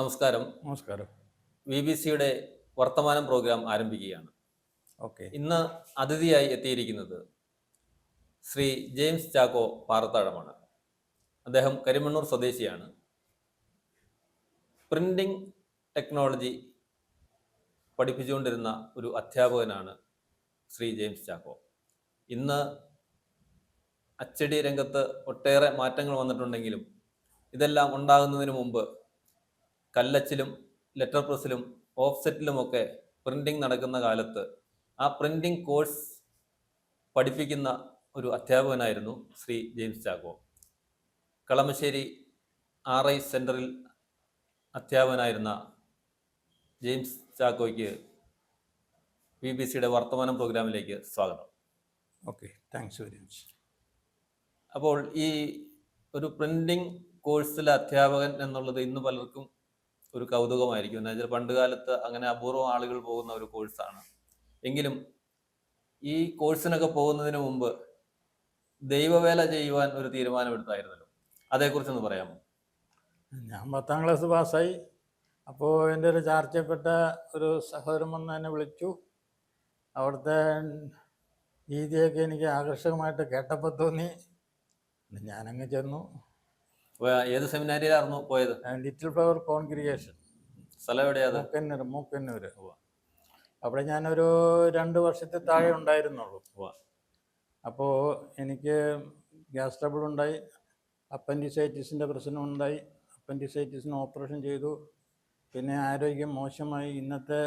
നമസ്കാരം. നമസ്കാരം. V B സിയുടെ വർത്തമാനം പ്രോഗ്രാം ആരംഭിക്കുകയാണ്. ഓക്കെ. ഇന്ന് അതിഥിയായി എത്തിയിരിക്കുന്നത് ശ്രീ ജെയിംസ് ചാക്കോ പാറത്താഴമാണ്. അദ്ദേഹം കരിമണ്ണൂർ സ്വദേശിയാണ്. പ്രിന്റിംഗ് ടെക്നോളജി പഠിപ്പിച്ചുകൊണ്ടിരുന്ന ഒരു അധ്യാപകനാണ് ശ്രീ ജെയിംസ് ചാക്കോ. ഇന്ന് അച്ചടി രംഗത്ത് ഒട്ടേറെ മാറ്റങ്ങൾ വന്നിട്ടുണ്ടെങ്കിലും ഇതെല്ലാം ഉണ്ടാകുന്നതിന് മുമ്പ് കല്ലച്ചിലും ലെറ്റർ പ്രസ്സിലും ഓഫ്സെറ്റിലുമൊക്കെ പ്രിന്റിംഗ് നടക്കുന്ന കാലത്ത് ആ പ്രിന്റിംഗ് കോഴ്സ് പഠിപ്പിക്കുന്ന ഒരു അധ്യാപകനായിരുന്നു Shri James Chacko. Kalamassery R I സെന്ററിൽ അധ്യാപകനായിരുന്ന ജെയിംസ് ചാക്കോയ്ക്ക് ബി ബി സിയുടെ വർത്തമാനം പ്രോഗ്രാമിലേക്ക് സ്വാഗതം. ഓക്കെ താങ്ക്സ് വെരി മച്ച് അപ്പോൾ ഈ ഒരു പ്രിന്റിംഗ് കോഴ്സിലെ അധ്യാപകൻ എന്നുള്ളത് ഇന്ന് പലർക്കും ഒരു കൗതുകമായിരിക്കും. എന്ന് വെച്ചാൽ പണ്ട് കാലത്ത് അങ്ങനെ അപൂർവം ആളുകൾ പോകുന്ന ഒരു കോഴ്സാണ്. എങ്കിലും ഈ കോഴ്സിനൊക്കെ പോകുന്നതിന് മുമ്പ് ദൈവവേല ചെയ്യുവാൻ ഒരു തീരുമാനമെടുത്തായിരുന്നല്ലോ. അതേക്കുറിച്ചൊന്ന് പറയാമോ? ഞാൻ പത്താം ക്ലാസ് പാസ്സായി. അപ്പോൾ എന്റെ ഒരു ചാർച്ചപ്പെട്ട ഒരു സഹോദരൻ വന്ന് എന്നെ വിളിച്ചു. അവിടുത്തെ രീതിയൊക്കെ എനിക്ക് ആകർഷകമായിട്ട് കേട്ടപ്പോൾ തോന്നി. ഞാനങ്ങ് ചെന്നു. ഏത് സെമിനാരിയിലായിരുന്നു പോയത്? ലിറ്റിൽ ഫ്ലവർ കോൺഗ്രിഗേഷൻ സ്ഥലം എവിടെയാ മൂക്കന്നൂർ മൂക്കന്നൂർ. അവിടെ ഞാനൊരു രണ്ട് വർഷത്തെ താഴെ ഉണ്ടായിരുന്നുള്ളൂ. അപ്പോൾ എനിക്ക് ഗ്യാസ് ട്രബിൾ ഉണ്ടായി അപ്പൻഡിസൈറ്റിസിന്റെ പ്രശ്നം ഉണ്ടായി അപ്പൻഡിസൈറ്റിസിന് ഓപ്പറേഷൻ ചെയ്തു. പിന്നെ ആരോഗ്യം മോശമായി. ഇന്നത്തെ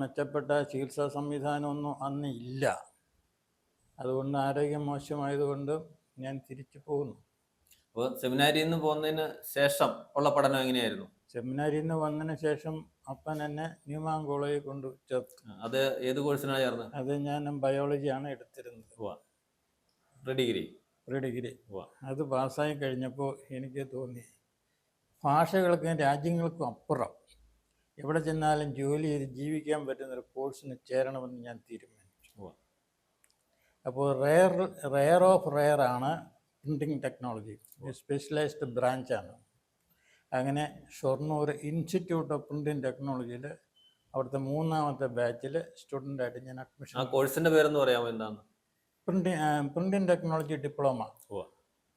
മെച്ചപ്പെട്ട ചികിത്സാ സംവിധാനമൊന്നും അന്ന് ഇല്ല. അതുകൊണ്ട് ആരോഗ്യം മോശമായതുകൊണ്ട് ഞാൻ തിരിച്ചു പോകുന്നു. അപ്പോൾ സെമിനാരിയിൽ നിന്ന് പോകുന്നതിന് ശേഷം ഉള്ള പഠനം എങ്ങനെയായിരുന്നു? സെമിനാരിയിൽ നിന്ന് വന്നതിന് ശേഷം അപ്പൻ എന്നെ ന്യൂമാൻ കോളേജിൽ കൊണ്ട് ചേർത്തു. അത് ഏത് കോഴ്സിനാണ് ചേർന്നത് അത് ഞാൻ ബയോളജിയാണ് എടുത്തിരുന്നത്. Pre degree? Pre degree. അത് പാസ്സായി കഴിഞ്ഞപ്പോൾ എനിക്ക് തോന്നി ഭാഷകൾക്കും രാജ്യങ്ങൾക്കും അപ്പുറം എവിടെ ചെന്നാലും ജോലി ചെയ്ത് ജീവിക്കാൻ പറ്റുന്ന ഒരു കോഴ്സിന് ചേരണമെന്ന് ഞാൻ തീരുമാനിച്ചു. അപ്പോൾ റെയർ റെയർ ഓഫ് റെയർ ആണ് പ്രിന്റിങ് ടെക്നോളജി. സ്പെഷ്യലൈസ്ഡ് ബ്രാഞ്ചാണ് അങ്ങനെ ഷൊർണൂർ ഇൻസ്റ്റിറ്റ്യൂട്ട് ഓഫ് പ്രിന്റിംഗ് ടെക്നോളജിയിൽ അവിടുത്തെ മൂന്നാമത്തെ ബാച്ചിൽ സ്റ്റുഡന്റായിട്ട് ഞാൻ അഡ്മിഷൻ ആ കോഴ്സിന്റെ പേരെന്ന് പറയാമോ എന്താണ്? പ്രിന്റിംഗ് പ്രിന്റിംഗ് ടെക്നോളജി ഡിപ്ലോമ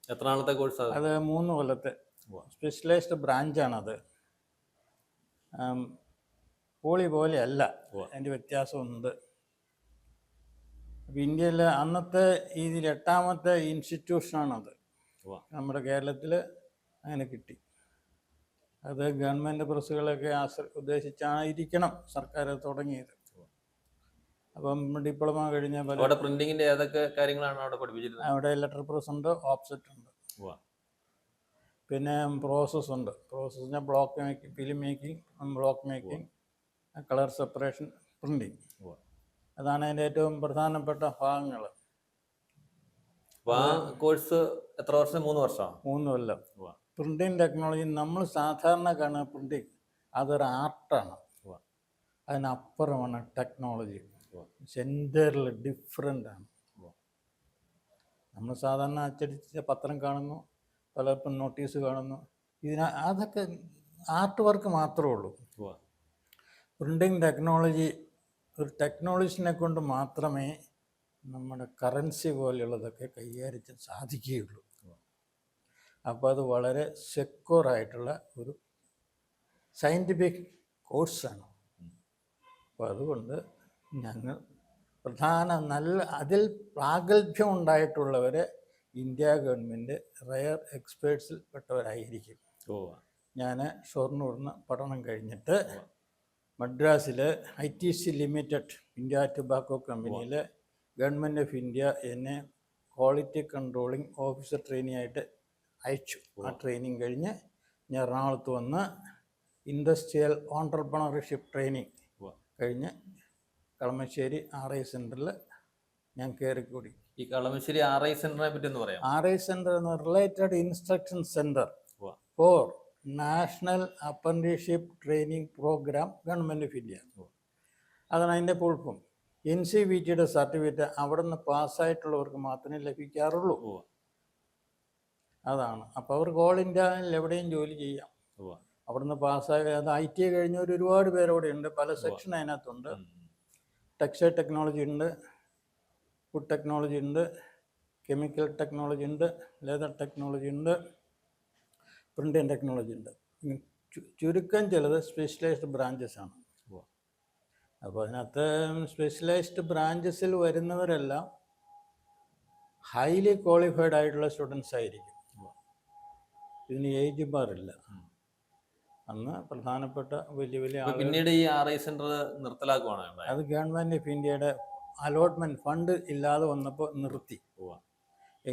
എത്ര നാളത്തെ കോഴ്സ് അത് മൂന്ന് കൊല്ലത്തെ. സ്പെഷ്യലൈസ്ഡ് ബ്രാഞ്ചാണത് പോളി പോലെ അല്ല. ഉവ്വ. അതിന്റെ വ്യത്യാസമുണ്ട്. അപ്പം ഇന്ത്യയിലെ അന്നത്തെ ഇതിൽ എട്ടാമത്തെ ഇൻസ്റ്റിറ്റ്യൂഷനാണത്. നമ്മുടെ കേരളത്തിൽ അങ്ങനെ കിട്ടി. അത് ഗവൺമെന്റ് പ്രസ്സുകളൊക്കെ ആശ്ര ഉദ്ദേശിച്ചായിരിക്കണം സർക്കാർ തുടങ്ങിയത്. അപ്പം ഡിപ്ലോമ കഴിഞ്ഞ അവിടെ പ്രിന്റിങ്ങിന്റെ ഏതൊക്കെ കാര്യങ്ങളാണ് അവിടെ പഠിപ്പിച്ചിരുന്നത്? അവിടെ ലെറ്റർ പ്രസ് ഉണ്ട് ഓപ്സെറ്റ് ഉണ്ട്. പിന്നെ പ്രോസസ് ഉണ്ട്. പ്രോസസ്സിന് block making film making block making colour separation printing. അതാണ് അതിന്റെ ഏറ്റവും പ്രധാനപ്പെട്ട ഭാഗങ്ങൾ ആ കോഴ്സ് എത്ര വർഷം? മൂന്ന് വർഷം? മൂന്ന് കൊല്ലം. പ്രിന്റിങ് ടെക്നോളജി നമ്മൾ സാധാരണ കാണുന്ന പ്രിന്റിങ് അതൊരു ആർട്ടാണ്. അതിനപ്പുറമാണ് ടെക്നോളജി. സെന്ററിൽ ഡിഫറെന്റ് ആണ്. നമ്മൾ സാധാരണ അച്ചടിച്ച പത്രം കാണുന്നു പലർക്കും നോട്ടീസ് കാണുന്നു. ഇതിന അതൊക്കെ ആർട്ട് വർക്ക് മാത്രമേ ഉള്ളൂ. പ്രിന്റിങ് ടെക്നോളജി ഒരു ടെക്നോളജിനെ കൊണ്ട് മാത്രമേ നമ്മുടെ കറൻസി പോലെയുള്ളതൊക്കെ കൈകാര്യം സാധിക്കുകയുള്ളൂ. അപ്പോൾ അത് വളരെ സെക്യൂറായിട്ടുള്ള ഒരു സയന്റിഫിക് കോഴ്സാണ് അപ്പോൾ അതുകൊണ്ട് ഞങ്ങൾ പ്രധാന നല്ല അതിൽ പ്രാഗൽഭ്യം ഉണ്ടായിട്ടുള്ളവരെ ഇന്ത്യ ഗവൺമെന്റ് റയർ എക്സ്പേർട്സിൽ പെട്ടവരായിരിക്കും. ഞാൻ ഷൊർണൂർന്ന് പഠനം കഴിഞ്ഞിട്ട് മദ്രാസിൽ I T C limited India tobacco കമ്പനിയിൽ ഗവൺമെന്റ് ഓഫ് ഇന്ത്യ എന്നെ ക്വാളിറ്റി കൺട്രോളിംഗ് ഓഫീസർ ട്രെയിനിങ് ആയിട്ട് അയച്ചു. ആ ട്രെയിനിങ് കഴിഞ്ഞ് ഞാൻ എറണാകുളത്ത് വന്ന് ഇൻഡസ്ട്രിയൽ ഓണ്ടർപ്രണർഷിപ്പ് ട്രെയിനിങ്. കഴിഞ്ഞ് കളമശ്ശേരി ആർ ഐ സെന്ററിൽ ഞാൻ കയറിക്കൂടി ഈ കളമശ്ശേരി ആർ ഐ സെന്ററിനെ പറ്റി ഒന്ന് പറയാം ആർ ഐ സെന്റർ എന്ന് related instruction centre. For national apprenticeship training programme government of India അതാണ് അതിന്റെ കുഴപ്പം എൻ സി വി ടിയുടെ സർട്ടിഫിക്കറ്റ് അവിടെ നിന്ന് പാസ്സായിട്ടുള്ളവർക്ക് മാത്രമേ ലഭിക്കാറുള്ളൂ. അതാണ്. അപ്പോൾ അവർക്ക് ഓൾ ഇന്ത്യയിൽ എവിടെയും ജോലി ചെയ്യാം. അവിടുന്ന് പാസ്സായ അത് ഐ ടി കഴിഞ്ഞവർ ഒരുപാട് പേരവിടെ ഉണ്ട് പല സെക്ഷൻ അതിനകത്തുണ്ട്. ടെക്സ്റ്റൈൽ ടെക്നോളജി ഉണ്ട് ഫുഡ് ടെക്നോളജി ഉണ്ട് കെമിക്കൽ ടെക്നോളജി ഉണ്ട് ലെതർ ടെക്നോളജി ഉണ്ട് പ്രിന്റിങ് ടെക്നോളജി ഉണ്ട്. ചുരുക്കം ചിലത് സ്പെഷ്യലൈസ്ഡ് ബ്രാഞ്ചസ് ആണ്. അപ്പോൾ അതിനകത്ത് സ്പെഷ്യലൈസ്ഡ് ബ്രാഞ്ചസിൽ വരുന്നവരെല്ലാം ഹൈലി ക്വാളിഫൈഡ് ആയിട്ടുള്ള സ്റ്റുഡൻസ് ആയിരിക്കും. ഇതിന് ഏജ് ബാറില്ല. അന്ന് പ്രധാനപ്പെട്ട വലിയ വലിയ ആളുകൾ പിന്നീട് ഈ ആർ ഐ സെന്റർ നിർത്തലാക്കുവാണ് അത് ഗവൺമെന്റ് ഓഫ് ഇന്ത്യയുടെ അലോട്ട്മെന്റ് ഫണ്ട് ഇല്ലാതെ വന്നപ്പോൾ നിർത്തി.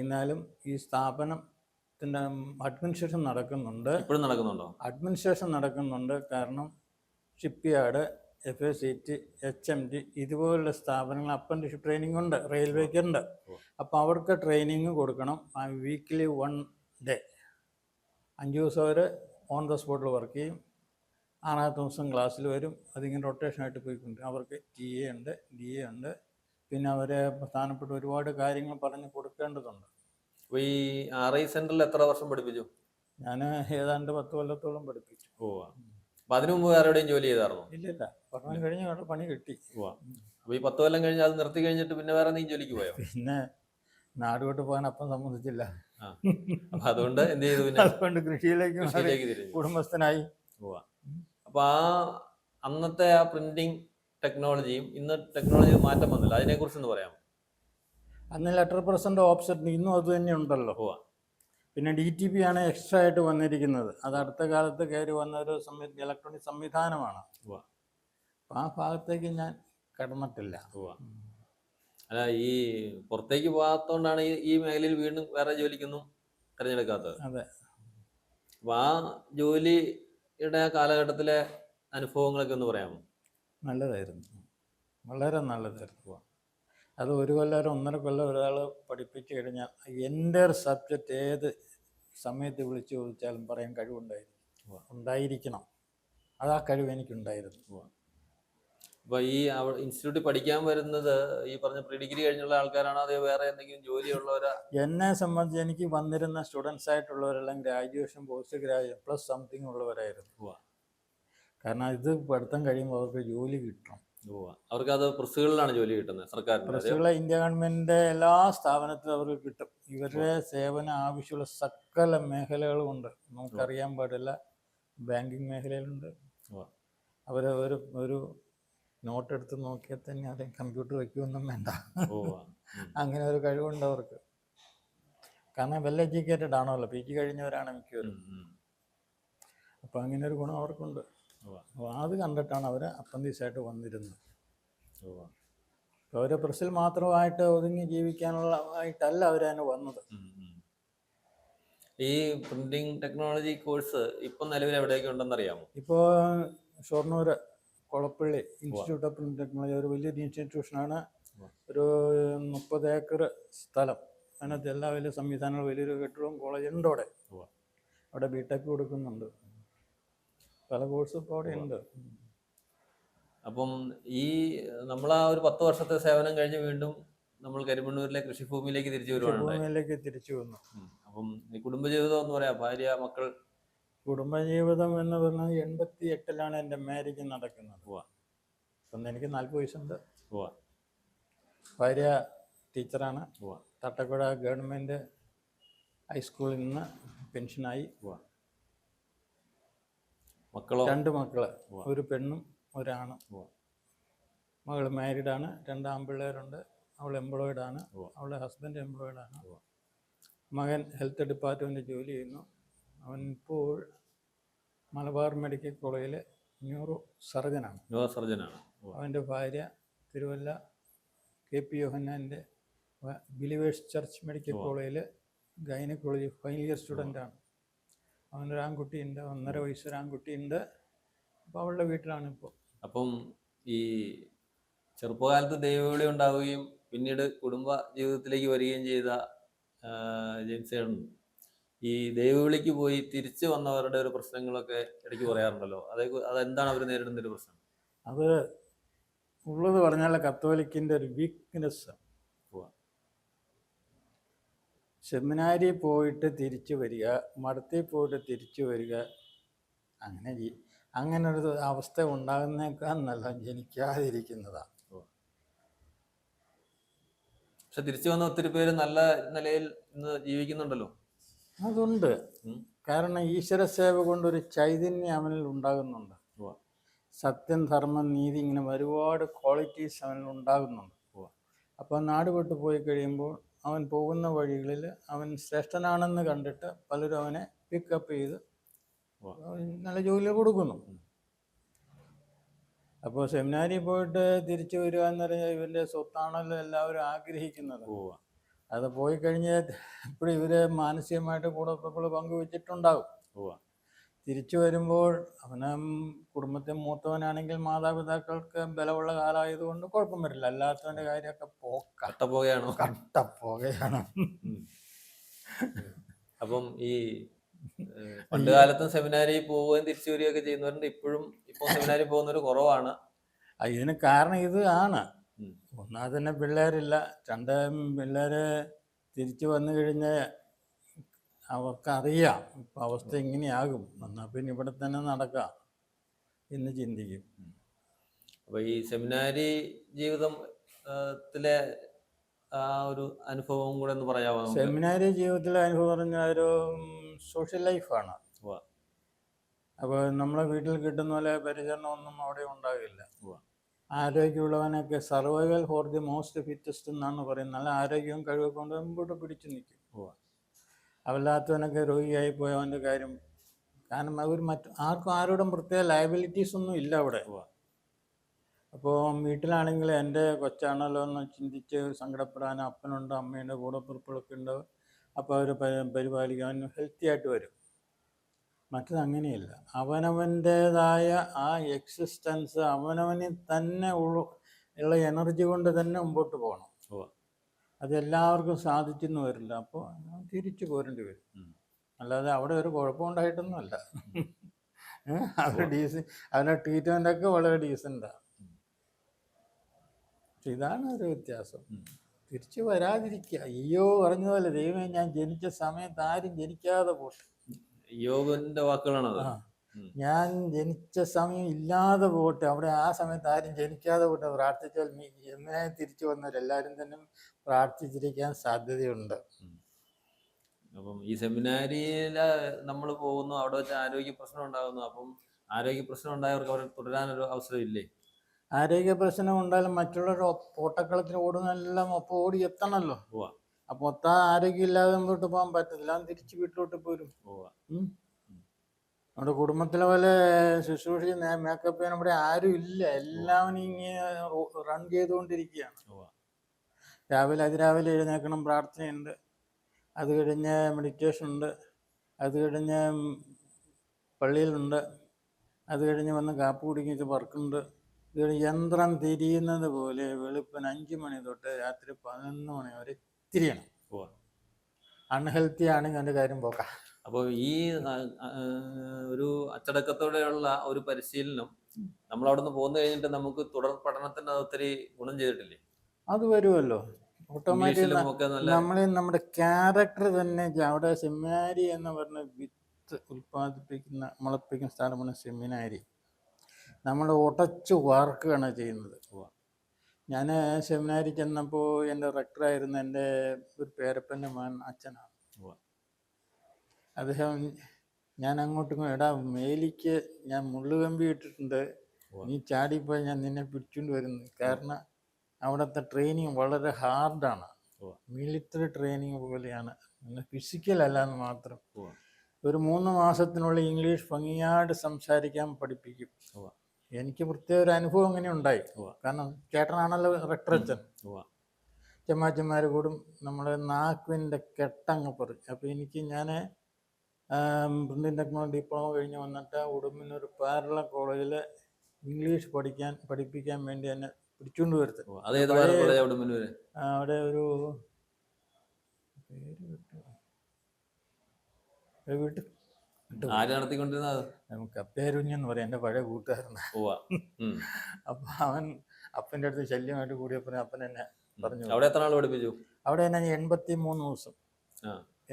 എന്നാലും ഈ സ്ഥാപനത്തിന്റെ അഡ്മിനിസ്ട്രേഷൻ നടക്കുന്നുണ്ട്. ഇപ്പോഴും നടക്കുന്നുണ്ടോ? അഡ്മിനിസ്ട്രേഷൻ നടക്കുന്നുണ്ട്. കാരണം shipyard F A C T H M T ഇതുപോലുള്ള സ്ഥാപനങ്ങൾ അപ്രന്റീഷിപ്പ് ട്രെയിനിങ് ഉണ്ട് റെയിൽവേക്ക് ഉണ്ട് അപ്പോൾ അവർക്ക് ട്രെയിനിങ് കൊടുക്കണം. Weekly one day. അഞ്ച് ദിവസം അവർ ഓൺ ദ സ്പോട്ടിൽ വർക്ക് ചെയ്യും. ആറാമത്തെ ദിവസം ക്ലാസ്സിൽ വരും. അതിങ്ങനെ റൊട്ടേഷനായിട്ട് പോയിക്കൊണ്ട് അവർക്ക് ടി എ ഉണ്ട് ഡി എ ഉണ്ട്. പിന്നെ അവരെ പ്രധാനപ്പെട്ട ഒരുപാട് കാര്യങ്ങൾ പറഞ്ഞു കൊടുക്കേണ്ടതുണ്ട്. അപ്പോൾ ഈ ആർ ഐ സെന്ററിൽ എത്ര വർഷം പഠിപ്പിച്ചു? ഞാൻ ഏതാണ്ട് പത്ത് കൊല്ലത്തോളം പഠിപ്പിച്ചു. ഓ അപ്പൊ അതിനു മുമ്പ് വേറെ എവിടെയും ജോലി ഇല്ല ഇല്ലില്ല പഠനം കഴിഞ്ഞ് അവിടെ പണി കിട്ടി. അപ്പോൾ ഈ പത്ത് കൊല്ലം കഴിഞ്ഞ് അത് നിർത്തി കഴിഞ്ഞിട്ട് പിന്നെ വേറെ എന്തെങ്കിലും ജോലിക്ക് പോയോ? പിന്നെ നാടുവിട്ട് പോകാൻ അപ്പം സമ്മതിച്ചില്ല. അതുകൊണ്ട് എന്ത് ചെയ്തു അതുകൊണ്ട് കൃഷിയിലേക്ക് കുടുംബസ്ഥനായി പോവാ. അപ്പൊ ആ അന്നത്തെ ആ പ്രിന്റിംഗ് ടെക്നോളജിയും ഇന്ന് ടെക്നോളജി മാറ്റം വന്നില്ല. അതിനെ കുറിച്ച് ഒന്ന് പറയാമോ? അന്ന് ലെറ്റർ പ്രസന്റ് ഓപ്ഷൻ ഇന്നും അത് തന്നെ ഉണ്ടല്ലോ. പോവാ. പിന്നെ ഡി ടി പി ആണ് എക്സ്ട്രാ ആയിട്ട് വന്നിരിക്കുന്നത്. അത് അടുത്ത കാലത്ത് കയറി വന്ന ഒരു ഇലക്ട്രോണിക് സംവിധാനമാണ്. അപ്പം ആ ഭാഗത്തേക്ക് ഞാൻ കടന്നിട്ടില്ല. അല്ല ഈ പുറത്തേക്ക് പോകാത്തോണ്ടാണ് ഈ ഈ മേഖലയിൽ വീണ്ടും വേറെ ജോലിക്കൊന്നും തിരഞ്ഞെടുക്കാത്തത്. അതെ. അപ്പൊ ആ ജോലിയുടെ ആ കാലഘട്ടത്തിലെ അനുഭവങ്ങളൊക്കെ ഒന്ന് പറയാമോ? നല്ലതായിരുന്നു. വളരെ നല്ലതായിരുന്നു അത് ഒരു കൊല്ലം ഒന്നര കൊല്ലം ഒരാൾ പഠിപ്പിച്ചു കഴിഞ്ഞാൽ എന്റെ സബ്ജക്റ്റ് ഏത് സമയത്ത് വിളിച്ചു ചോദിച്ചാലും പറയാൻ കഴിവുണ്ടായിരുന്നു ഉണ്ടായിരിക്കണം. അത് ആ കഴിവ് എനിക്കുണ്ടായിരുന്നു. അപ്പൊ ഈ ഇൻസ്റ്റിറ്റ്യൂട്ടിൽ പഠിക്കാൻ വരുന്നത് ഈ പറഞ്ഞ പ്രീ ഡിഗ്രി കഴിഞ്ഞുള്ള ആൾക്കാരാണോ? അതോ വേറെ എന്തെങ്കിലും ജോലിയുള്ളവരാ? എന്നെ സംബന്ധിച്ച് എനിക്ക് വന്നിരുന്ന students ആയിട്ടുള്ളവരെല്ലാം graduation post graduation plus something ഉള്ളവരായിരുന്നു. കാരണം ഇത് പഠിത്തം കഴിയുമ്പോൾ അവർക്ക് ജോലി കിട്ടണം. അവർക്ക് അത് പ്രസ്സുകളിലാണ് ജോലി കിട്ടുന്നത് സർക്കാർ പ്രസുകളെ പ്രസ്സുകളെ ഇന്ത്യ ഗവൺമെന്റിന്റെ എല്ലാ സ്ഥാപനത്തിലും അവർക്ക് കിട്ടും. ഇവരുടെ സേവന ആവശ്യമുള്ള സകല മേഖലകളും ഉണ്ട്. നമുക്കറിയാൻ പാടില്ല ബാങ്കിങ് മേഖലയിലുണ്ട്. അവർ ഒരു ഒരു നോട്ട് എടുത്ത് നോക്കിയാൽ തന്നെ ആരെയും കമ്പ്യൂട്ടർ വയ്ക്കുമൊന്നും വേണ്ട. അങ്ങനെ ഒരു കഴിവുണ്ട് അവർക്ക്. കാരണം വെൽ എഡ്യൂക്കേറ്റഡ് ആണല്ലോ. പി ജി കഴിഞ്ഞവരാണ് മിക്കവരും. അപ്പോൾ അങ്ങനെ ഒരു ഗുണം അവർക്കുണ്ട്. അപ്പോൾ അത് കണ്ടിട്ടാണ് അവർ അപ്പന്തീസായിട്ട് വന്നിരുന്നത്. അവർ പ്രസിൽ മാത്രമായിട്ട് ഒതുങ്ങി ജീവിക്കാനുള്ള ആയിട്ടല്ല അവരതിന് വന്നത്. ഈ പ്രിന്റിംഗ് ടെക്നോളജി കോഴ്സ് ഇപ്പം നിലവിൽ എവിടെയൊക്കെ ഉണ്ടെന്നറിയാമോ? ഇപ്പോൾ Shoranur Kolappally institute of print technology ഒരു വലിയൊരു ഇൻസ്റ്റിറ്റ്യൂഷനാണ് ഒരു മുപ്പത് ഏക്കർ സ്ഥലം. അതിനകത്ത് എല്ലാ വലിയ സംവിധാനങ്ങളും വലിയൊരു കെട്ടിടവും കോളേജ് ഉണ്ട് അവിടെ. അവിടെ ബി ടെക് കൊടുക്കുന്നുണ്ട്. പല കോഴ്സും ഇപ്പോൾ അവിടെ ഉണ്ട്. അപ്പം ഈ നമ്മൾ ആ ഒരു പത്ത് വർഷത്തെ സേവനം കഴിഞ്ഞ് വീണ്ടും നമ്മൾ കരിമണ്ണൂരിലെ കൃഷിഭൂമിയിലേക്ക് തിരിച്ചു വരുവാണ്. ഭൂമിയിലേക്ക് തിരിച്ചു വന്നു. അപ്പം ഈ കുടുംബജീവിതം എന്ന് പറയാം ഭാര്യ മക്കൾ കുടുംബജീവിതം എന്ന് പറഞ്ഞാൽ എൺപത്തി എട്ടിലാണ് എന്റെ മാരേജ് നടക്കുന്നത്. ഉവ്വ. അപ്പം എനിക്ക് നാൽപ്പത് വയസ്സുണ്ട്. ഉവ്വ. ഭാര്യ ടീച്ചറാണ്. ഉവ്വ. തട്ടക്കുഴ ഗവൺമെന്റ് ഹൈസ്കൂളിൽ നിന്ന് പെൻഷനായി ഉവ്വ. മക്കളോ? രണ്ട് മക്കൾ. ഒരു പെണ്ണും ഒരാണും. ഉവ്വ. മകൾ മാരീഡാണ് രണ്ട് ആൺപിള്ളേരുണ്ട്. അവൾ എംപ്ലോയിഡ് ആണ്. അവളുടെ ഹസ്ബൻഡ് എംപ്ലോയിഡ് ആണ്. ഉവ്വ. മകൻ ഹെൽത്ത് ഡിപ്പാർട്ട്മെന്റ് ജോലി ചെയ്യുന്നു. അവൻ ഇപ്പോൾ മലബാർ മെഡിക്കൽ കോളേജിലെ ന്യൂറോ സർജനാണ്. ന്യൂറോ സർജനാണ്. അവന്റെ ഭാര്യ തിരുവല്ല കെ പി യോഹന്നാന്റെ ബിലിവേഴ്സ് ചർച്ച് മെഡിക്കൽ കോളേജിലെ കോളേജിൽ ഗൈനക്കോളജി ഫൈനൽ ഇയർ സ്റ്റുഡന്റാണ്. അവനൊരു ആൺകുട്ടിയുണ്ട് ഒന്നര വയസ്സൊരു ആൺകുട്ടിയുണ്ട്. അപ്പോൾ അവളുടെ വീട്ടിലാണ് ഇപ്പോൾ. അപ്പം ഈ ചെറുപ്പകാലത്ത് ദൈവവിളി ഉണ്ടാവുകയും പിന്നീട് കുടുംബ ജീവിതത്തിലേക്ക് വരികയും ചെയ്ത ജെയിംസ് ചേട്ടൻ ഈ ദൈവവിളിക്ക് പോയി തിരിച്ചു വന്നവരുടെ ഒരു പ്രശ്നങ്ങളൊക്കെ ഇടയ്ക്ക് പറയാറുണ്ടല്ലോ. അതേ അതെന്താണ് അവർ നേരിടുന്ന ഒരു പ്രശ്നം? അത് ഉള്ളത് പറഞ്ഞാൽ കത്തോലിക്കിന്റെ ഒരു വീക്ക്നെസ്. സെമിനാരി പോയിട്ട് തിരിച്ചു വരിക മഠത്തിൽ പോയിട്ട് തിരിച്ചു വരിക അങ്ങനെ അങ്ങനെ ഒരു അവസ്ഥ ഉണ്ടാകുന്നേക്കാൾ നല്ല ജനിക്കാതിരിക്കുന്നതാണ് പക്ഷെ തിരിച്ചു വന്ന ഒത്തിരി പേര് നല്ല നിലയിൽ ഇന്ന് ജീവിക്കുന്നുണ്ടല്ലോ. അതുണ്ട്. കാരണം ഈശ്വര സേവ കൊണ്ടൊരു ചൈതന്യം അവനിൽ ഉണ്ടാകുന്നുണ്ട്. സത്യം ധർമ്മം നീതി ഇങ്ങനെ ഒരുപാട് ക്വാളിറ്റീസ് അവനിൽ ഉണ്ടാകുന്നുണ്ട്. അപ്പോൾ നാട് വിട്ടു പോയി കഴിയുമ്പോൾ അവൻ പോകുന്ന വഴികളിൽ അവൻ ശ്രേഷ്ഠനാണെന്ന് കണ്ടിട്ട് പലരും അവനെ പിക്കപ്പ് ചെയ്ത് നല്ല ജോലി കൊടുക്കുന്നു. അപ്പോൾ സെമിനാരിൽ പോയിട്ട് തിരിച്ചു വരിക എന്ന് പറഞ്ഞാൽ ഇവന്റെ സ്വത്താണല്ലോ എല്ലാവരും ആഗ്രഹിക്കുന്നത്. ഉവ്വ. അത് പോയി കഴിഞ്ഞാൽ ഇപ്പോഴും ഇവർ മാനസികമായിട്ട് കൂടെ പങ്കുവെച്ചിട്ടുണ്ടാകും. തിരിച്ചു വരുമ്പോൾ അവന് കുടുംബത്തിൽ മൂത്തവനാണെങ്കിൽ മാതാപിതാക്കൾക്ക് ബലമുള്ള കാലമായതുകൊണ്ട് കുഴപ്പം വരില്ല. അല്ലാത്തവന്റെ കാര്യമൊക്കെ പോ കട്ടപ്പോകയാണോ? അപ്പം ഈ പണ്ട് കാലത്തും സെമിനാരി പോവുകയും തിരിച്ചു വരികയൊക്കെ ചെയ്യുന്നവരുണ്ട്. ഇപ്പോഴും ഇപ്പോൾ സെമിനാരി പോകുന്നവർ കുറവാണ്. അതിന് ഇതിന് കാരണം ഇത് ആണ്. ഒന്നാമത് തന്നെ പിള്ളേരില്ല. രണ്ട് പിള്ളേര് തിരിച്ചു വന്നു കഴിഞ്ഞാൽ അവർക്കറിയാം. ഇപ്പം അവസ്ഥ ഇങ്ങനെയാകും. എന്നാൽ പിന്നെ ഇവിടെ തന്നെ നടക്കാം. എന്ന് ചിന്തിക്കും. അപ്പൊ ഈ സെമിനാരി ജീവിതം ത്തിലെ ആ ഒരു അനുഭവം കൂടെ ഒന്ന് പറയാമോ സെമിനാരി ജീവിതത്തിലെ അനുഭവം പറഞ്ഞ ഒരു സോഷ്യൽ ലൈഫാണ്. അപ്പോൾ നമ്മളെ വീട്ടിൽ കിട്ടുന്ന പോലെ പരിചരണമൊന്നും അവിടെ ഉണ്ടാകില്ല. ആരോഗ്യമുള്ളവനൊക്കെ survival for the most fittest എന്നാണ് പറയുന്നത്. നല്ല ആരോഗ്യവും കഴിവും കൊണ്ട് മുമ്പോട്ട് പിടിച്ചു നിൽക്കും. അവല്ലാത്തവനൊക്കെ രോഗിയായി പോയവന്റെ കാര്യം. കാരണം അവർ മറ്റ് ആർക്കും ആരോടും പ്രത്യേക ലയബിലിറ്റീസ് ഒന്നും ഇല്ല അവിടെ. അപ്പോൾ വീട്ടിലാണെങ്കിൽ എന്റെ കൊച്ചാണല്ലോ എന്ന് ചിന്തിച്ച് സങ്കടപ്പെടാൻ അപ്പനുണ്ട് അമ്മയുണ്ട് കൂടെ ഉണ്ട് അപ്പോൾ അവർ പരിപാലിക്കാൻ ഹെൽത്തി ആയിട്ട് വരും. മറ്റത് അങ്ങനെയല്ല അവനവന്റേതായ ആ എക്സിസ്റ്റൻസ് അവനവന് തന്നെ ഉള്ളു എനർജി കൊണ്ട് തന്നെ മുമ്പോട്ട് പോകണം അതെല്ലാവർക്കും അത് സാധിച്ചെന്ന് വരില്ല. അപ്പോൾ തിരിച്ചു പോരേണ്ടി വരും. അല്ലാതെ അവിടെ ഒരു കുഴപ്പമുണ്ടായിട്ടൊന്നുമല്ല. അവർ ഡീസൻ അവരുടെ ട്രീറ്റ്മെന്റ് ഒക്കെ വളരെ ഡീസന്റാണ് ഇതാണ് ഒരു വ്യത്യാസം. തിരിച്ചു വരാതിരിക്കുക. അയ്യോ പറഞ്ഞതുപോലെ ദൈവമേ ഞാൻ ജനിച്ച സമയത്ത് ആരും ജനിക്കാതെ പോട്ടെ യോബിന്റെ വാക്കുകളാണത്. ഞാൻ ജനിച്ച സമയം ഇല്ലാതെ പോട്ടെ അവിടെ ആ സമയത്ത് ആരും ജനിക്കാതെ പോട്ടെ പ്രാർത്ഥിച്ചാൽ എന്നെ തിരിച്ചു വന്നവരെല്ലാവരും തന്നെ പ്രാർത്ഥിച്ചിരിക്കാൻ സാധ്യതയുണ്ട്. അപ്പം ഈ സെമിനാരിയിൽ നമ്മൾ പോകുന്നു. അവിടെ വെച്ച് ആരോഗ്യ പ്രശ്നം ഉണ്ടാകുന്നു. അപ്പം ആരോഗ്യ പ്രശ്നം ഉണ്ടായവർക്ക് അവർ തുടരാനൊരു അവസരം ഇല്ലേ? ആരോഗ്യ പ്രശ്നം ഉണ്ടായാലും മറ്റുള്ളവരുടെ ഓട്ടക്കളത്തിന് ഓടുന്നെല്ലാം ഒപ്പം ഓടി എത്തണമല്ലോ ഉവ്വ. മൊത്തം ആരോഗ്യം ആരോഗ്യമില്ലാതെ മുമ്പോട്ട് പോകാൻ പറ്റത്തില്ല. അവൻ തിരിച്ച് വീട്ടിലോട്ട് പോരും. നമ്മുടെ കുടുംബത്തിലെ പോലെ ശുശ്രൂഷ മേക്കപ്പ് ചെയ്യാൻ ഇവിടെ ആരും ഇല്ല. എല്ലാവരും ഇങ്ങനെ റൺ ചെയ്തുകൊണ്ടിരിക്കുകയാണ്. രാവിലെ അതിരാവിലെ എഴുന്നേക്കണം പ്രാർത്ഥനയുണ്ട്. അത് കഴിഞ്ഞ് മെഡിറ്റേഷൻ ഉണ്ട്. അത് കഴിഞ്ഞ് പള്ളിയിലുണ്ട്. അത് കഴിഞ്ഞ് വന്ന് കാപ്പ് കുടിക്കുന്ന വർക്കുണ്ട്. ഇത് യന്ത്രം തിരിയുന്നത് പോലെ വെളുപ്പിന് അഞ്ച് മണി തൊട്ട് രാത്രി പതിനൊന്ന് മണി വരെ തിരിയണം. അൺഹെൽത്തി ആണെങ്കിൽ കാര്യം പോക്കാം അപ്പോൾ ഈ ഒരു അച്ചടക്കത്തോടെയുള്ള ഒരു പരിശീലനം നമ്മൾ അവിടെ നിന്ന് പോന്നു കഴിഞ്ഞിട്ട് നമുക്ക് തുടർ പഠനത്തിന് അത് ഒത്തിരി ഗുണം ചെയ്തിട്ടില്ലേ? അത് വരുമല്ലോ ഓട്ടോമാറ്റിക് നമ്മളെ നമ്മുടെ ക്യാരക്ടർ തന്നെ അവിടെ സെമിനാരി എന്ന് പറഞ്ഞ വിത്ത് ഉൽപ്പാദിപ്പിക്കുന്ന മുളപ്പിക്കുന്ന സ്ഥലമാണ് സെമിനാരി നമ്മൾ ഉടച്ചു വാർക്കുകയാണ് ചെയ്യുന്നത്. ഞാൻ സെമിനാരി ചെന്നപ്പോൾ എന്റെ റെക്ടറായിരുന്ന എന്റെ ഒരു പേരപ്പന്റെ മകൻ അച്ഛനാണ്. അദ്ദേഹം ഞാൻ അങ്ങോട്ടും എടാ മേലിക്ക് ഞാൻ മുള്ളുകമ്പി ഇട്ടിട്ടുണ്ട്. നീ ചാടിപ്പോയി ഞാൻ നിന്നെ പിടിച്ചുകൊണ്ട് വരുന്നു. കാരണം അവിടുത്തെ ട്രെയിനിങ് വളരെ ഹാർഡാണ്. മിലിറ്ററി ട്രെയിനിങ് പോലെയാണ്. ഫിസിക്കൽ അല്ലാന്ന് മാത്രം. ഒരു മൂന്ന് മാസത്തിനുള്ളിൽ ഇംഗ്ലീഷ് ഭംഗിയായിട്ട് സംസാരിക്കാൻ പഠിപ്പിക്കും. എനിക്ക് പ്രത്യേക ഒരു അനുഭവം അങ്ങനെ ഉണ്ടായി. കാരണം ചേട്ടനാണല്ലോ റെക്ടർ അച്ഛൻ. ചെമ്മാച്ചന്മാർ കൂടും നമ്മളെ നാക്കുവിന്റെ കെട്ടങ്ങ് പറഞ്ഞു അപ്പോൾ എനിക്ക് ഞാൻ പ്രിന്റിങ് ടെക്നോളജി ഡിപ്ലോമ കഴിഞ്ഞ് വന്നിട്ട് ഉടുമ്പിനൊരു പാരല കോളേജിൽ ഇംഗ്ലീഷ് പഠിക്കാൻ പഠിപ്പിക്കാൻ വേണ്ടി എന്നെ പിടിച്ചുകൊണ്ട് വരുത്തു അവിടെ ഒരു പേര് വിട്ടു. ആര് നടത്തിക്കൊണ്ടിരുന്നത്? പറയാം എന്റെ പഴയ കൂട്ടുകാരനാണ് അപ്പം അവൻ അപ്പന്റെ അടുത്ത് ശല്യമായിട്ട് കൂടിയപ്പോൾ അപ്പൻ എന്നെ പറഞ്ഞു. അവിടെ എത്ര നാൾ പഠിപ്പിച്ചു? അവിടെ എന്നെ എൺപത്തി മൂന്ന് ദിവസം.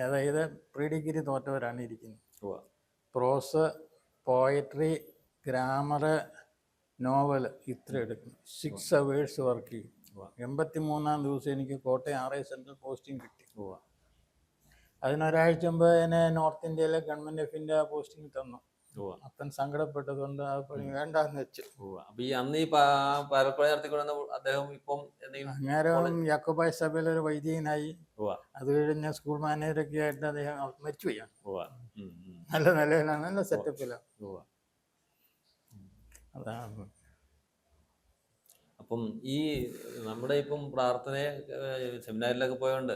അതായത് പ്രീ ഡിഗ്രി തോറ്റവരാണ് ഇരിക്കുന്നത്. പ്രോസ് പോയട്രി ഗ്രാമർ നോവൽ ഇത്ര എടുക്കും സിക്സ് അവേഴ്സ് വർക്ക് ചെയ്യും. എൺപത്തി മൂന്നാം ദിവസം എനിക്ക് Kottayam R I central posting കിട്ടി. അതിനൊരാഴ്ച മുമ്പ് എന്നെ നോർത്ത് ഇന്ത്യയിലെ ഗവൺമെന്റ് എഫിന്റെ പോസ്റ്റിംഗ് തന്നു. അപ്പൻ സങ്കടപ്പെട്ടതുകൊണ്ട് ആ പണി വേണ്ടാന്ന് വെച്ചു ഉവ്വ. അപ്പൊ ഈ അന്ന് ഈ പാരപ്പഴ അദ്ദേഹം ഇപ്പം അന്നേരം യാക്കോബായ സഭയിൽ ഒരു വൈദികനായി. അത് കഴിഞ്ഞ സ്കൂൾ മാനേജറൊക്കെ ആയിട്ട് അദ്ദേഹം മരിച്ചു ഉം. നല്ല നിലയിലാണ് നല്ല സെറ്റപ്പിലാണ്. അതാണ് അപ്പം ഈ നമ്മുടെ ഇപ്പം പ്രാർത്ഥന സെമിനാറിലൊക്കെ പോയോണ്ട്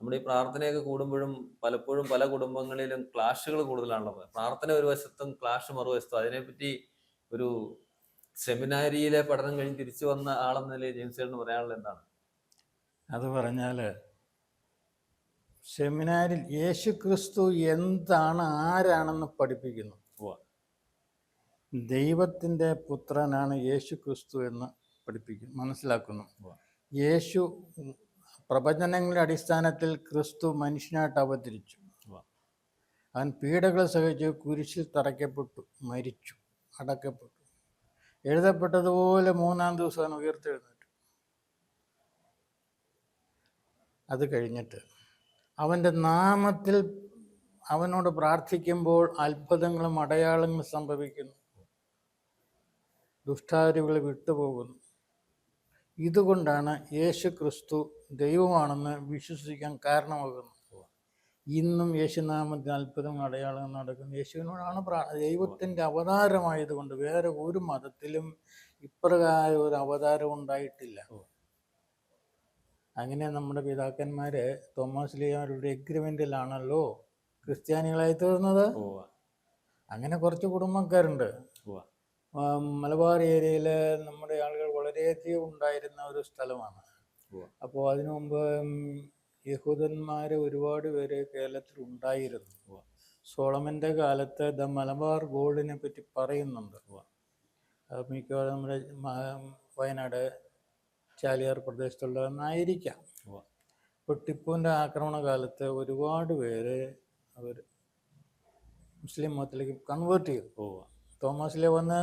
നമ്മുടെ ഈ പ്രാർത്ഥനയൊക്കെ കൂടുമ്പോഴും പലപ്പോഴും പല കുടുംബങ്ങളിലും ക്ലാഷുകൾ കൂടുതലാണല്ലോ. പ്രാർത്ഥന ഒരു വശത്തും ക്ലാഷ് മറുവശത്തും. അതിനെപ്പറ്റി ഒരു സെമിനാരിയിലെ പഠനം കഴിഞ്ഞ് തിരിച്ചു വന്ന ആളെന്ന നിലയിൽ ജെയിംസ് ചേട്ടന് പറയാനുള്ളത് എന്താണ്? അത് പറഞ്ഞാൽ സെമിനാരിൽ യേശു ക്രിസ്തു എന്താണ് ആരാണെന്ന് പഠിപ്പിക്കുന്നു. ദൈവത്തിന്റെ പുത്രനാണ് യേശു ക്രിസ്തു എന്ന് പഠിപ്പിക്കും മനസ്സിലാക്കുന്നു. യേശു പ്രവചനങ്ങളുടെ അടിസ്ഥാനത്തിൽ ക്രിസ്തു മനുഷ്യനായിട്ട് അവതരിച്ചു അവൻ പീഡകൾ സഹിച്ച് കുരിശിൽ തറയ്ക്കപ്പെട്ടു മരിച്ചു അടക്കപ്പെട്ടു. എഴുതപ്പെട്ടതുപോലെ മൂന്നാം ദിവസം അവൻ ഉയർത്തെഴുന്നേറ്റു. അത് കഴിഞ്ഞിട്ട് അവന്റെ നാമത്തിൽ അവനോട് പ്രാർത്ഥിക്കുമ്പോൾ അത്ഭുതങ്ങളും അടയാളങ്ങളും സംഭവിക്കുന്നു. ദുഷ്ടാരുകൾ വിട്ടുപോകുന്നു. ഇതുകൊണ്ടാണ് യേശു ക്രിസ്തു ദൈവമാണെന്ന് വിശ്വസിക്കാൻ കാരണമാകുന്നത്. ഇന്നും യേശുനാമത്തിന് അത്ഭുതം അടയാളം നടക്കുന്നു. യേശുവിനോടാണ് പ്രാ ദൈവത്തിന്റെ അവതാരമായതുകൊണ്ട് വേറെ ഒരു മതത്തിലും ഇപ്രകാരം ഒരു അവതാരം ഉണ്ടായിട്ടില്ല. അങ്ങനെ നമ്മുടെ പിതാക്കന്മാര് തോമസ് ലിയാരുടെ എഗ്രിമെന്റിലാണല്ലോ ക്രിസ്ത്യാനികളായി തീർന്നത്. അങ്ങനെ കുറച്ച് കുടുംബക്കാരുണ്ട്. മലബാർ ഏരിയയിലെ നമ്മുടെ ആളുകൾ വളരെയധികം ഉണ്ടായിരുന്ന ഒരു സ്ഥലമാണ്. അപ്പോൾ അതിനു മുമ്പ് യഹൂദന്മാർ ഒരുപാട് പേര് കേരളത്തിൽ ഉണ്ടായിരുന്നു. സോളമന്റെ കാലത്ത് ദ മലബാർ ഗോൾഡിനെ പറ്റി പറയുന്നുണ്ട്. മിക്കവാറും നമ്മുടെ വയനാട് ചാലിയാർ പ്രദേശത്തുള്ളതെന്നായിരിക്കാം. ഇപ്പോൾ ടിപ്പുവിന്റെ ആക്രമണ കാലത്ത് ഒരുപാട് പേര് അവർ മുസ്ലിം മതത്തിലേക്ക് കൺവേർട്ട് ചെയ്തു പോവുക തോമസിലെ വന്ന്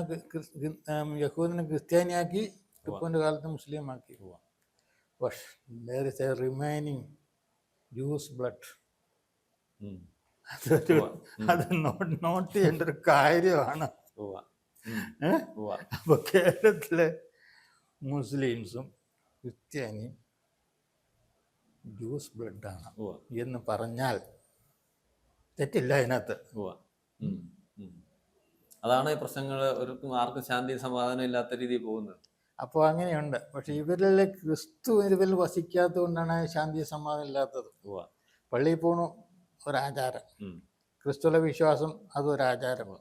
യഹൂദിനെ ക്രിസ്ത്യാനിയാക്കി ടിപ്പുവിന്റെ കാലത്ത് മുസ്ലിമാക്കി. പക്ഷ് there is a remaining Jews blood. അതൊരു അത് നോട്ട് നോട്ട് ചെയ്യേണ്ട ഒരു കാര്യമാണ്. അപ്പോൾ കേരളത്തിലെ മുസ്ലിംസും ക്രിസ്ത്യാനിയും ജ്യൂസ് ബ്ലഡാണ് ആണ് എന്ന് പറഞ്ഞാൽ തെറ്റില്ല അതിനകത്ത്. അതാണ് ഈ പ്രശ്നങ്ങൾ. ഒരു ആർക്കും ശാന്തി സമാധാനം ഇല്ലാത്ത രീതിയിൽ പോകുന്നത്. അപ്പോൾ അങ്ങനെയുണ്ട്. പക്ഷെ ഇവരിൽ ക്രിസ്തു ഇവരിൽ വസിക്കാത്തത് കൊണ്ടാണ് ശാന്തി സമാധാനം ഇല്ലാത്തത്. പള്ളിയിൽ പോകണു ഒരാചാരം. ക്രിസ്തുവിലെ വിശ്വാസം അതൊരാചാരം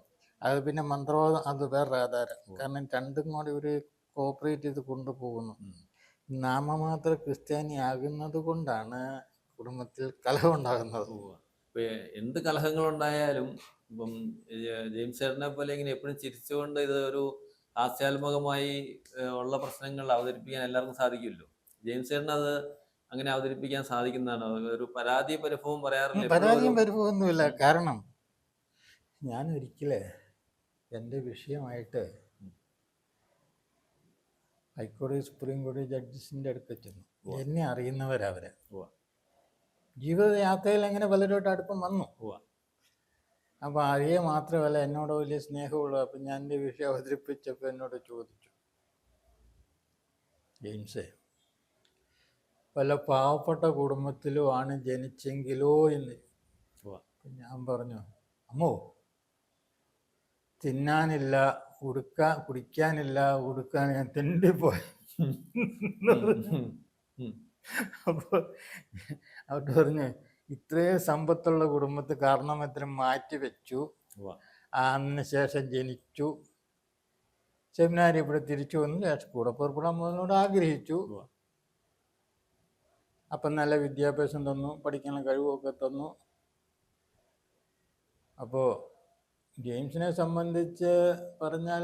അത് പിന്നെ മന്ത്രവാദം അത് വേറൊരു ആചാരം. കാരണം രണ്ടും കൂടി ഒരു കോപ്പറേറ്റ് ചെയ്ത് കൊണ്ടുപോകുന്നു. നാമമാത്ര ക്രിസ്ത്യാനി ആകുന്നത് കൊണ്ടാണ് കുടുംബത്തിൽ കലഹമുണ്ടാകുന്നത് ഉണ്ടാകുന്നത്. എന്ത് കലഹങ്ങളുണ്ടായാലും ഇപ്പം ജെയിംസ് ചേട്ടനെ പോലെ ഇങ്ങനെ എപ്പോഴും ചിരിച്ചുകൊണ്ട് ഇത് ഒരു ഹാസ്യാത്മകമായി ഉള്ള പ്രശ്നങ്ങൾ അവതരിപ്പിക്കാൻ എല്ലാവർക്കും സാധിക്കുമല്ലോ. ജെയിംസ് ചേട്ടൻ അത് അങ്ങനെ അവതരിപ്പിക്കാൻ സാധിക്കുന്നതാണ്. ഒരു പരാതി പരിഭവം പറയാറില്ല. പരാതി പരാതിയും പരിഭവമൊന്നുമില്ല. കാരണം ഞാൻ ഒരിക്കലേ എന്റെ വിഷയമായിട്ട് ഹൈക്കോടതി സുപ്രീം കോടതി ജഡ്ജസിന്റെ അടുത്ത് ചെന്നു. എന്നെ അറിയുന്നവരവരെ. ജീവിതയാത്രയിൽ അങ്ങനെ പലരോട്ട് അടുപ്പം വന്നു. അപ്പോൾ അറിയ മാത്രമല്ല എന്നോട് വലിയ സ്നേഹമുള്ളൂ അപ്പം ഞാൻ എന്റെ വിഷയം അവതരിപ്പിച്ചപ്പോൾ എന്നോട് ചോദിച്ചു. ജെയിംസേ പല പാവപ്പെട്ട കുടുംബത്തിലോ ആണ് ജനിച്ചെങ്കിലോ എന്ന്. ഞാൻ പറഞ്ഞു അമ്മോ തിന്നാനില്ല ഉടുക്കാൻ കുടിക്കാനില്ല ഉടുക്കാൻ ഞാൻ തിണ്ടിപ്പോയി. അപ്പോൾ അവിടെ പറഞ്ഞു ഇത്രയും സമ്പത്തുള്ള കുടുംബത്തെ കാരണം എത്ര മാറ്റി വെച്ചു. ഉവ്വ. അതിന് ശേഷം ജനിച്ചു. സെമിനാരി ഇവിടെ തിരിച്ചു വന്നു. ശേഷം കൂടെ പുറപ്പെടാൻ പോകുന്നതിനോട് ആഗ്രഹിച്ചു. അപ്പം നല്ല വിദ്യാഭ്യാസം തന്നു പഠിക്കാനുള്ള കഴിവൊക്കെ തന്നു. അപ്പോൾ ജെയിംസിനെ സംബന്ധിച്ച് പറഞ്ഞാൽ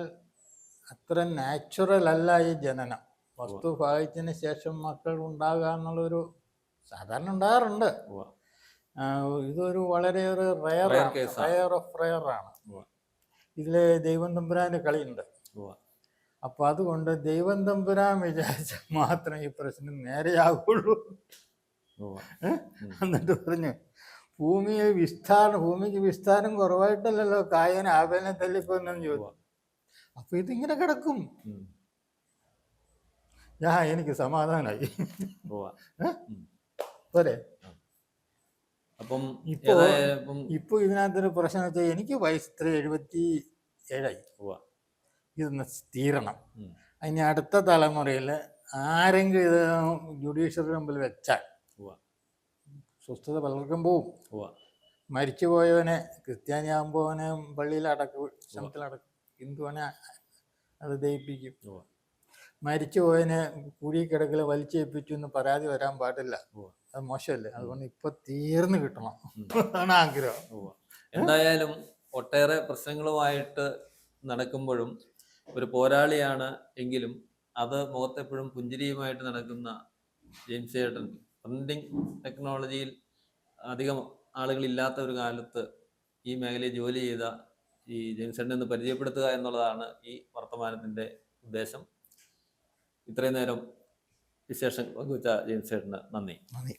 അത്ര നാച്ചുറൽ അല്ല ഈ ജനനം. വസ്തു ഭാഗിച്ചതിന് ശേഷം മക്കൾ ഉണ്ടാകുക എന്നുള്ളൊരു സാധാരണ ഉണ്ടാകാറുണ്ട്. ഇതൊരു വളരെ ഒരു റയർ. റയർ ഓഫ് റയർ ആണ്. ഇതിൽ ദൈവം തമ്പുരാന്റെ കളിയുണ്ട്. അപ്പൊ അപ്പോൾ അതുകൊണ്ട് ദൈവം തമ്പുരാൻ വിചാരിച്ച മാത്രം ഈ പ്രശ്നം. ഏ? എന്നിട്ട് പറഞ്ഞു ഭൂമിയെ വിസ്താരം ഭൂമിക്ക് വിസ്താരം കുറവായിട്ടല്ലല്ലോ കായന ആവേനെ തല്ലിക്കൊന്നെന്ന് ചോദിച്ചു. അപ്പൊ ഇതിങ്ങനെ കിടക്കും. ഞാ ഞാൻ എനിക്ക് സമാധാനായി. പോരെ. അപ്പം ഇപ്പോ- ഇപ്പം ഇതിനകത്തൊരു പ്രശ്നം വെച്ചാൽ എനിക്ക് വയസ്സ് ഇത്ര എഴുപത്തി ഏഴായി. ഇതൊന്ന് തീരണം. അതിന് അടുത്ത തലമുറയിൽ ആരെങ്കിലും ഇത് ജുഡീഷ്യറി മുമ്പിൽ വെച്ചാൽ. സ്വസ്ഥത പലർക്കും പോവും മരിച്ചു പോയവനെ ക്രിസ്ത്യാനിയാകുമ്പോൾ അവനെ പള്ളിയിൽ അടക്കും ഹിന്ദുവനെ അടക്കും ഹിന്ദുവനെ അത് ദയിപ്പിക്കും. മരിച്ചുപോയതിനെ കുഴി കിടക്കൽ വലിച്ചേൽപ്പിച്ചു എന്ന് പരാതി വരാൻ പാടില്ല. അത് മോശമല്ലേ. അതുകൊണ്ട് ഇപ്പൊ തീർന്നു കിട്ടണം. അതാണ് ആഗ്രഹം. എന്തായാലും ഒട്ടേറെ പ്രശ്നങ്ങളുമായിട്ട് നടക്കുമ്പോഴും ഒരു പോരാളിയാണ് എങ്കിലും അത് മുഖത്തെപ്പോഴും പുഞ്ചിരിയുമായിട്ട് നടക്കുന്ന ജെയിംസ് ഏട്ടൻ പ്രിന്റിംഗ് ടെക്നോളജിയിൽ അധികം ആളുകളില്ലാത്ത ഒരു കാലത്ത് ഈ മേഖലയിൽ ജോലി ചെയ്ത ഈ ജെയിംസ് ഏട്ടനെ ഒന്ന് പരിചയപ്പെടുത്തുക എന്നുള്ളതാണ് ഈ വർത്തമാനത്തിന്റെ ഉദ്ദേശം. ഇത്രയും നേരം വിശേഷം പങ്കുവച്ച ജെയിംസ് ചേട്ടന് നന്ദി. നന്ദി.